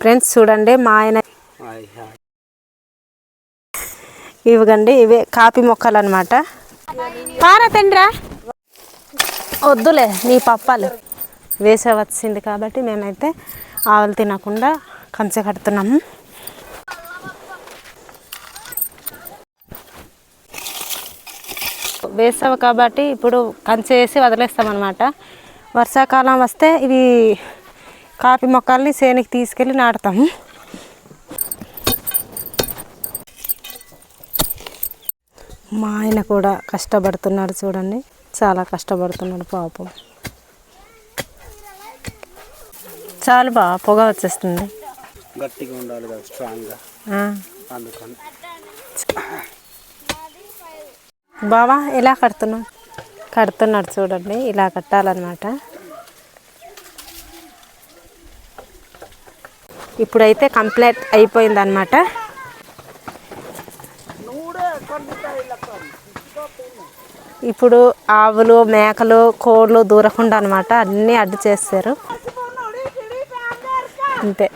Friends చూడండి మా ఆయన ఇవిగండి ఇవే కాపీ మొక్కలు అనమాట పారా తండ్రా. వద్దులే నీ పప్పాలు. వేసే వచ్చింది కాబట్టి మేమైతే ఆవులు తినకుండా కంచె కడుతున్నాము. వేసావు కాబట్టి ఇప్పుడు కంచె వేసి వదిలేస్తాం అనమాట వర్షాకాలం వస్తే ఇవి కాపీ మొక్కల్ని సేనికి తీసుకెళ్ళి నాటుతాము మా ఆయన కూడా కష్టపడుతున్నాడు చూడండి. చాలా కష్టపడుతున్నాడు పాపం. చాలు బా పొగ వచ్చేస్తుంది. గట్టిగా ఉండాలి కదా స్ట్రాంగ్గా. అందుకని. బావా ఎలా కడుతున్నావు? కడుతున్నాడు చూడండి ఇలా కట్టాలన్నమాట. ఇప్పుడైతే కంప్లీట్ అయిపోయింది అనమాట ఇప్పుడు ఆవులు మేకలు కోళ్ళు దూరకుండా అనమాట అన్నీ అడ్డు చేస్తారు అంతే.